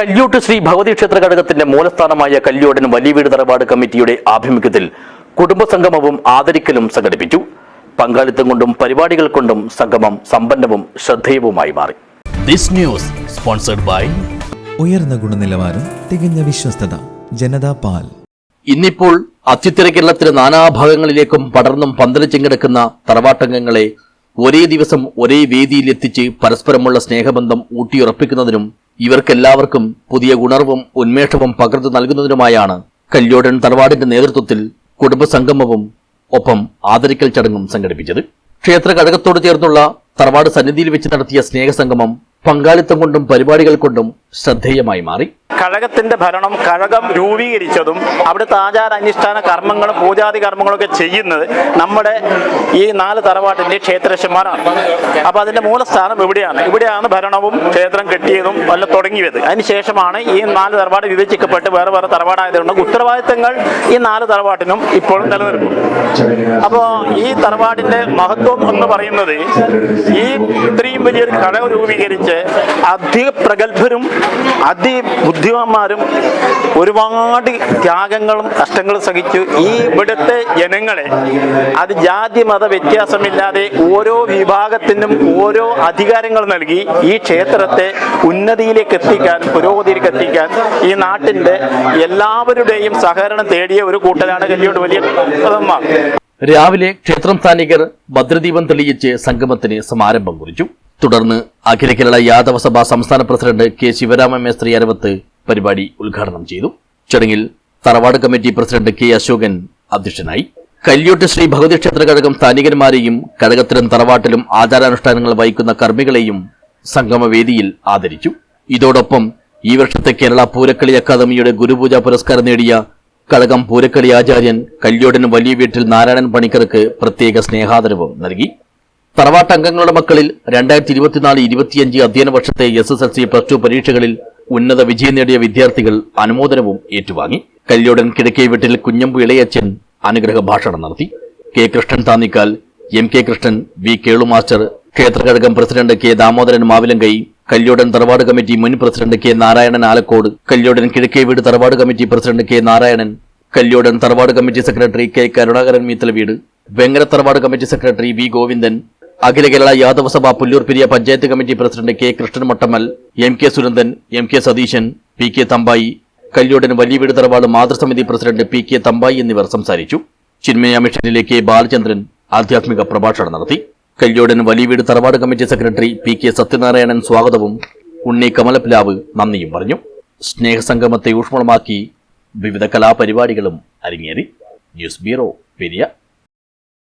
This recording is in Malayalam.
കല്യോട്ട് ശ്രീ ഭഗവതി ക്ഷേത്ര ഘടകത്തിന്റെ മൂലസ്ഥാനമായ കല്യോടൻ വലിയ വീട് തറവാട് കമ്മിറ്റിയുടെ ആഭിമുഖ്യത്തിൽ കുടുംബസംഗമവും ആദരിക്കലും സംഘടിപ്പിച്ചു. പങ്കാളിത്തം കൊണ്ടും പരിപാടികൾ കൊണ്ടും സംഗമം സമ്പന്നവും ശ്രദ്ധേയവുമായി മാറി. ദിസ് ന്യൂസ് സ്പോൺസർഡ് ബൈ ഉയർന്ന ഗുണനിലവാരം തികഞ്ഞ വിശ്വസ്തത ജനതാ പാൽ. ഇന്നിപ്പോൾ അത്യുത്തര കേരളത്തിലെ നാനാഭാഗങ്ങളിലേക്കും പടർന്നും പന്തലിച്ചും കിടക്കുന്ന തറവാട്ടംഗങ്ങളെ ഒരേ ദിവസം ഒരേ വേദിയിൽ എത്തിച്ച് പരസ്പരമുള്ള സ്നേഹബന്ധം ഊട്ടിയുറപ്പിക്കുന്നതിനും ഇവർക്കെല്ലാവർക്കും പുതിയ ഉണർവും ഉന്മേഷവും പകർന്നു നൽകുന്നതിനുമായാണ് കല്യോടൻ തറവാടിന്റെ നേതൃത്വത്തിൽ കുടുംബസംഗമവും ഒപ്പം ആദരിക്കൽ ചടങ്ങും സംഘടിപ്പിച്ചത്. ക്ഷേത്ര ഘടകത്തോട് ചേർന്നുള്ള തറവാട് സന്നിധിയിൽ വെച്ച് നടത്തിയ സ്നേഹസംഗമം പങ്കാളിത്തം കൊണ്ടും പരിപാടികൾ കൊണ്ടും ശ്രദ്ധേയമായി മാറി. കഴകത്തിന്റെ ഭരണം കഴകം രൂപീകരിച്ചതും അവിടുത്തെ ആചാര അനുഷ്ഠാന കർമ്മങ്ങളും പൂജാതി കർമ്മങ്ങളൊക്കെ ചെയ്യുന്നത് നമ്മുടെ ഈ നാല് തറവാട്ടിന്റെ ക്ഷേത്രശന്മാരാണ് അപ്പൊ അതിന്റെ മൂലസ്ഥാനം ഇവിടെയാണ്. ഇവിടെയാണ് ഭരണവും ക്ഷേത്രം കെട്ടിയതും വല്ല തുടങ്ങിയത്. അതിനുശേഷമാണ് ഈ നാല് തറവാട് വിഭജിക്കപ്പെട്ട് വേറെ വേറെ തറവാടായതുകൊണ്ട് ഉത്തരവാദിത്തങ്ങൾ ഈ നാല് തറവാട്ടിനും ഇപ്പോഴും നിലനിൽക്കും. അപ്പോൾ ഈ തറവാടിന്റെ മഹത്വം എന്ന് പറയുന്നത് ഈ ഇത്രയും വലിയൊരു കട രൂപീകരിച്ച് അതിപ്രഗത്ഭരും അതിബുദ്ധിമാന്മാരും ഒരുപാട് ത്യാഗങ്ങളും കഷ്ടങ്ങളും സഹിച്ചു ഈ ഇവിടുത്തെ ജനങ്ങളെ അത് ജാതി മത വ്യത്യാസമില്ലാതെ ഓരോ വിഭാഗത്തിനും ഓരോ അധികാരങ്ങൾ നൽകി ഈ ക്ഷേത്രത്തെ ഉന്നതിയിലേക്ക് എത്തിക്കാൻ പുരോഗതിയിലേക്ക് എത്തിക്കാൻ ഈ നാട്ടിന്റെ എല്ലാവരുടെയും സഹകരണം തേടിയ ഒരു കൂട്ടരാണ് കല്യോട് വലിയ രാവിലെ ക്ഷേത്രം സ്ഥാനികർ ഭദ്രദീപം തെളിയിച്ച് സംഗമത്തിന് സമാരംഭം കുറിച്ചു. തുടർന്ന് അഖില കേരള യാദവ സഭ സംസ്ഥാന പ്രസിഡന്റ് കെ ശിവരാമ മേസ്ത്രി അരവത്ത് പരിപാടി ഉദ്ഘാടനം ചെയ്തു. ചടങ്ങിൽ തറവാട് കമ്മിറ്റി പ്രസിഡന്റ് കെ അശോകൻ അധ്യക്ഷനായി. കല്യോട്ട് ശ്രീ ഭഗവതി ക്ഷേത്ര കഴകം സ്ഥാനികന്മാരെയും കഴകത്തിലും തറവാട്ടിലും ആചാരാനുഷ്ഠാനങ്ങൾ വഹിക്കുന്ന കർമ്മികളെയും സംഗമവേദിയിൽ ആദരിച്ചു. ഇതോടൊപ്പം ഈ വർഷത്തെ കേരള പൂരക്കളി അക്കാദമിയുടെ ഗുരുപൂജ പുരസ്കാരം നേടിയ കഴകം പൂരക്കളി ആചാര്യൻ കല്യോടിന് വലിയ വീട്ടിൽ നാരായണൻ പണിക്കർക്ക് പ്രത്യേക സ്നേഹാദരവും നൽകി. തറവാട്ട് അംഗങ്ങളുടെ മക്കളിൽ രണ്ടായിരത്തി ഇരുപത്തിനാല് ഇരുപത്തിയഞ്ച് അധ്യയന വർഷത്തെ S S L C plus two പരീക്ഷകളിൽ ഉന്നത വിജയം നേടിയ വിദ്യാർത്ഥികൾ അനുമോദനവും ഏറ്റുവാങ്ങി. കല്യോടൻ കിഴക്കേ വീട്ടിൽ കുഞ്ഞമ്പു ഇളയച്ചൻ അനുഗ്രഹ ഭാഷണം നടത്തി. K Krishnan Thannikkal M K Krishnan V Kelu master ക്ഷേത്രകഴകം president K Damodaran Mavilankai Kalyodan തറവാട് കമ്മിറ്റി മുൻ പ്രസിഡന്റ് കെ നാരായണൻ ആലക്കോട് കല്യോടൻ കിഴക്കേ വീട് തറവാട് committee president K Narayanan Kalyodan തറവാട് committee secretary K Karunakaran Meethalaveedu Vengara തറവാട് committee secretary V Govindan Akhila Kerala Yadava Sabha Pullur Periya panchayat committee president K Krishnan Mottammal M K Surendran M K Satheesan P K Thampayi Kalyodan വലിയ വീട് തറവാട് മാതൃസമിതി പ്രസിഡന്റ് പി കെ തമ്പായി എന്നിവർ സംസാരിച്ചു. ചിന്മയ മിഷനിലെ കെ ബാലചന്ദ്രൻ ആധ്യാത്മിക പ്രഭാഷണം നടത്തി. കല്യോടൻ വലിയ വീട് തറവാട് committee secretary P K Sathyanarayanan സ്വാഗതവും ഉണ്ണി കമലപ്ലാവ് നന്ദിയും പറഞ്ഞു. സ്നേഹസംഗമത്തെ ഊഷ്മളമാക്കി വിവിധ കലാപരിപാടികളും അരങ്ങേറി. News bureau Periya.